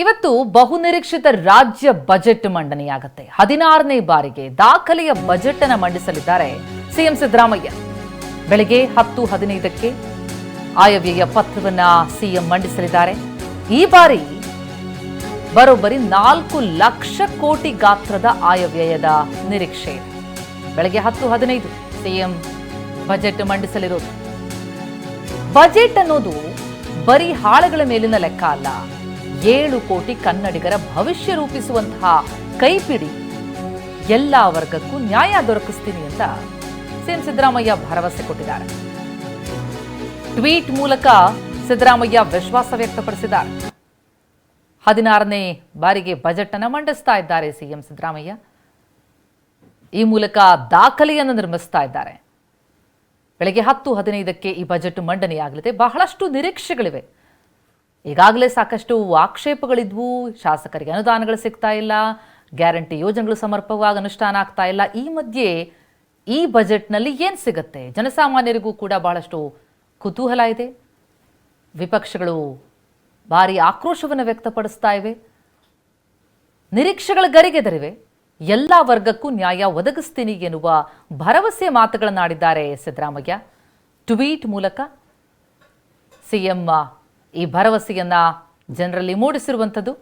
ಇವತ್ತು ಬಹುನಿರೀಕ್ಷಿತ ರಾಜ್ಯ ಬಜೆಟ್ ಮಂಡನೆಯಾಗುತ್ತೆ. ಹದಿನಾರನೇ ಬಾರಿಗೆ ದಾಖಲೆಯ ಬಜೆಟ್ ಅನ್ನು ಮಂಡಿಸಲಿದ್ದಾರೆ ಸಿಎಂ ಸಿದ್ದರಾಮಯ್ಯ. ಬೆಳಿಗ್ಗೆ ಹತ್ತು ಹದಿನೈದಕ್ಕೆ ಆಯವ್ಯಯ ಪತ್ರವನ್ನ ಸಿಎಂ ಮಂಡಿಸಲಿದ್ದಾರೆ. ಈ ಬಾರಿ ಬರೋಬ್ಬರಿ ನಾಲ್ಕು ಲಕ್ಷ ಕೋಟಿ ಗಾತ್ರದ ಆಯವ್ಯಯದ ನಿರೀಕ್ಷೆ ಇದೆ. ಬೆಳಗ್ಗೆ ಹತ್ತು ಹದಿನೈದು ಸಿಎಂ ಬಜೆಟ್ ಮಂಡಿಸಲಿರೋದು. ಬಜೆಟ್ ಅನ್ನೋದು ಬರೀ ಹಾಳೆಗಳ ಮೇಲಿನ ಲೆಕ್ಕ ಅಲ್ಲ. ಏಳು ಕೋಟಿ ಕನ್ನಡಿಗರ ಭವಿಷ್ಯ ರೂಪಿಸುವಂತಹ ಕೈಪಿಡಿ. ಎಲ್ಲ ವರ್ಗಕ್ಕೂ ನ್ಯಾಯ ದೊರಕಿಸ್ತೀನಿ ಅಂತ ಸಿಎಂ ಸಿದ್ದರಾಮಯ್ಯ ಭರವಸೆ ಕೊಟ್ಟಿದ್ದಾರೆ. ಟ್ವೀಟ್ ಮೂಲಕ ಸಿದ್ದರಾಮಯ್ಯ ವಿಶ್ವಾಸ ವ್ಯಕ್ತಪಡಿಸಿದ್ದಾರೆ. ಹದಿನಾರನೇ ಬಾರಿಗೆ ಬಜೆಟ್ ಅನ್ನು ಮಂಡಿಸ್ತಾ ಇದ್ದಾರೆ ಸಿಎಂ ಸಿದ್ದರಾಮಯ್ಯ. ಈ ಮೂಲಕ ದಾಖಲೆಯನ್ನು ನಿರ್ಮಿಸ್ತಾ ಇದ್ದಾರೆ. ಬೆಳಗ್ಗೆ ಹತ್ತು ಹದಿನೈದಕ್ಕೆ ಈ ಬಜೆಟ್ ಮಂಡನೆಯಾಗಲಿದೆ. ಬಹಳಷ್ಟು ನಿರೀಕ್ಷೆಗಳಿವೆ. ಈಗಾಗಲೇ ಸಾಕಷ್ಟು ಆಕ್ಷೇಪಗಳಿದ್ವು. ಶಾಸಕರಿಗೆ ಅನುದಾನಗಳು ಸಿಗ್ತಾ ಇಲ್ಲ. ಗ್ಯಾರಂಟಿ ಯೋಜನೆಗಳು ಸಮರ್ಪಕವಾಗಿ ಅನುಷ್ಠಾನ ಆಗ್ತಾ ಇಲ್ಲ. ಈ ಮಧ್ಯೆ ಈ ಬಜೆಟ್ನಲ್ಲಿ ಏನು ಸಿಗುತ್ತೆ? ಜನಸಾಮಾನ್ಯರಿಗೂ ಕೂಡ ಬಹಳಷ್ಟು ಕುತೂಹಲ ಇದೆ. ವಿಪಕ್ಷಗಳು ಭಾರಿ ಆಕ್ರೋಶವನ್ನು ವ್ಯಕ್ತಪಡಿಸ್ತಾ ಇವೆ. ನಿರೀಕ್ಷೆಗಳ ಗರಿಗೆದರಿವೆ ಎಲ್ಲ ವರ್ಗಕ್ಕೂ ನ್ಯಾಯ ಒದಗಿಸ್ತೀನಿ ಎನ್ನುವ ಭರವಸೆ ಮಾತುಗಳನ್ನಾಡಿದ್ದಾರೆ ಸಿದ್ದರಾಮಯ್ಯ. ಟ್ವೀಟ್ ಮೂಲಕ ಸಿಎಂ ಈ ಭರವಸೆಯನ್ನು ಜನರಲ್ಲಿ ಮೂಡಿಸಿರುವಂಥದ್ದು.